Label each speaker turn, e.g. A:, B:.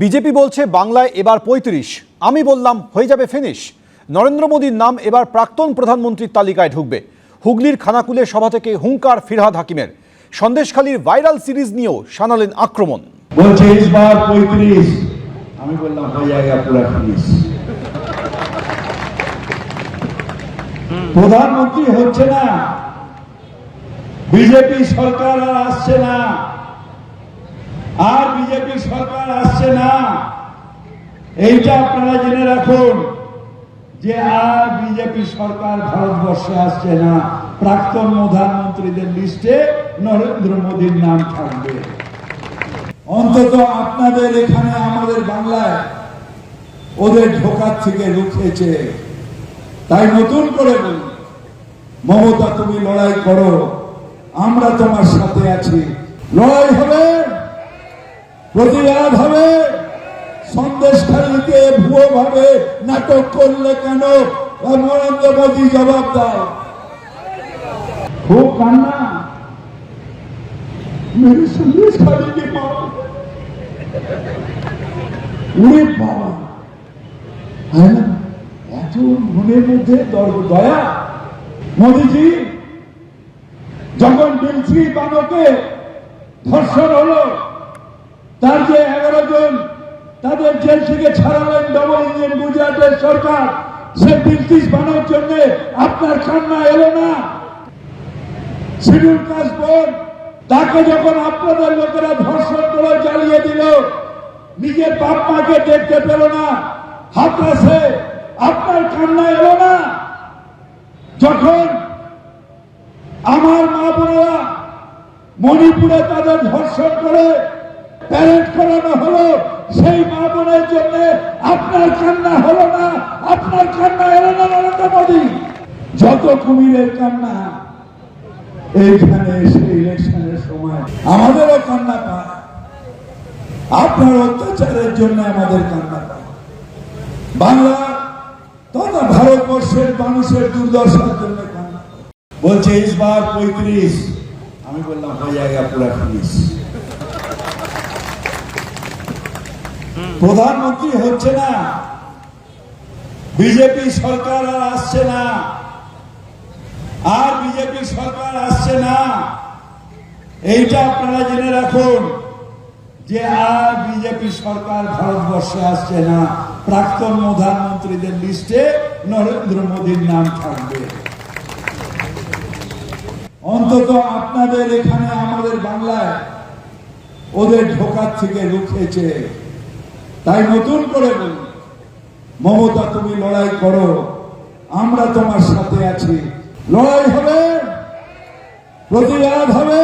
A: BJP বলছে বাংলায় এবার পঁয়ত্রিশ। আমি বললাম, হয়ে যাবে ফিনিশ নরেন্দ্র মোদীর নাম এবার প্রাক্তন প্রধানমন্ত্রীর তালিকায় ঢুকবে। হুগলির খানাকুলে সভা থেকে হুঙ্কার ফিরহাদ হাকিমের। সন্দেশখালীর ভাইরাল সিরিজ নিয়েও সানালেন আক্রমণ।
B: বলছে আমি বললাম, হয়ে পুরা ফিনিশ প্রধানমন্ত্রী হচ্ছে না। বিজেপি সরকার আর আসছে না। আর বিজেপি সরকার আসছে না। এইটা আপনারা জেনে রাখুন যে আর বিজেপি সরকার ভারতবর্ষে আসছে না। প্রাক্তন প্রধানমন্ত্রীদের লিস্টে নরেন্দ্র মোদীর নাম থাকবে। অন্তত আপনাদের এখানে, আমাদের বাংলায় ওদের ঢোকার থেকে রুখেছে। তাই নতুন করে বলি মমতা তুমি লড়াই করো, আমরা তোমার সাথে আছি। লড়াই হবে। প্রতিবাদ হবে সন্দেশ সন্দেশখালীকে ভুয়ো ভাবে নাটক করলে কেন? নরেন্দ্র মোদী জবাব দেয় খুব কান্না। মেরে সন্দেশখালীকে উড়ে বাবা। এত মনের মধ্যে দয়া। মোদীজি, যখন বিলসি বাবাকে ধর্ষণ হলো তার যে এগারো জন তাদের জেল থেকে ছাড়ালেন ডবল ইঞ্জিন গুজরাটের সরকার। সে বিলকিস বানানোর জন্য আপনার কান্না এলো না? শিডিউল কাস্ট বোর্ড তাকে যখন আপনাদের লোকেরা ধর্ষণ করে জ্বালিয়ে দিল, নিজের বাপ মাকে দেখতে পেল না। হাতরাসে আপনার কান্না এলো না? যখন আমার মা বোনেরা মণিপুরে তাদের ধর্ষণ করে প্যারেন্ট করানো হলো, সেই মা বোনের জন্য আপনার কান্না হলো না, আপনার কান্না এলো না নরেন্দ্র মোদী। যত কুমিরের কান্না, এইখানে এসে ইলেকশনের সময় আমাদেরও কান্না পায়। আপনার অত্যাচারের জন্য আমাদের কান্না পায়। বাংলা তথা ভারতবর্ষের মানুষের দুর্দশার জন্য কান্না। বলছে, ইসবার পঁয়ত্রিশ। আমি বললাম, হয়ে জায়গা পুরা প্রধানমন্ত্রী হচ্ছে না। বিজেপি সরকার আর আসছে না। আর বিজেপি সরকার আসছে না। এইটা আপনারা জেনে রাখুন যে আর বিজেপি সরকার ভারতবর্ষে আসছে না। প্রাক্তন প্রধানমন্ত্রীদের লিস্টে নরেন্দ্র মোদীর নাম থাকবে। অন্তত আপনাদের এখানে আমাদের বাংলায় ওদের ঢোকার থেকে রুখেছে। তাই নতুন করে বলি, মমতা তুমি লড়াই করো, আমরা তোমার সাথে আছি। লড়াই হবে, প্রতিবাদ হবে।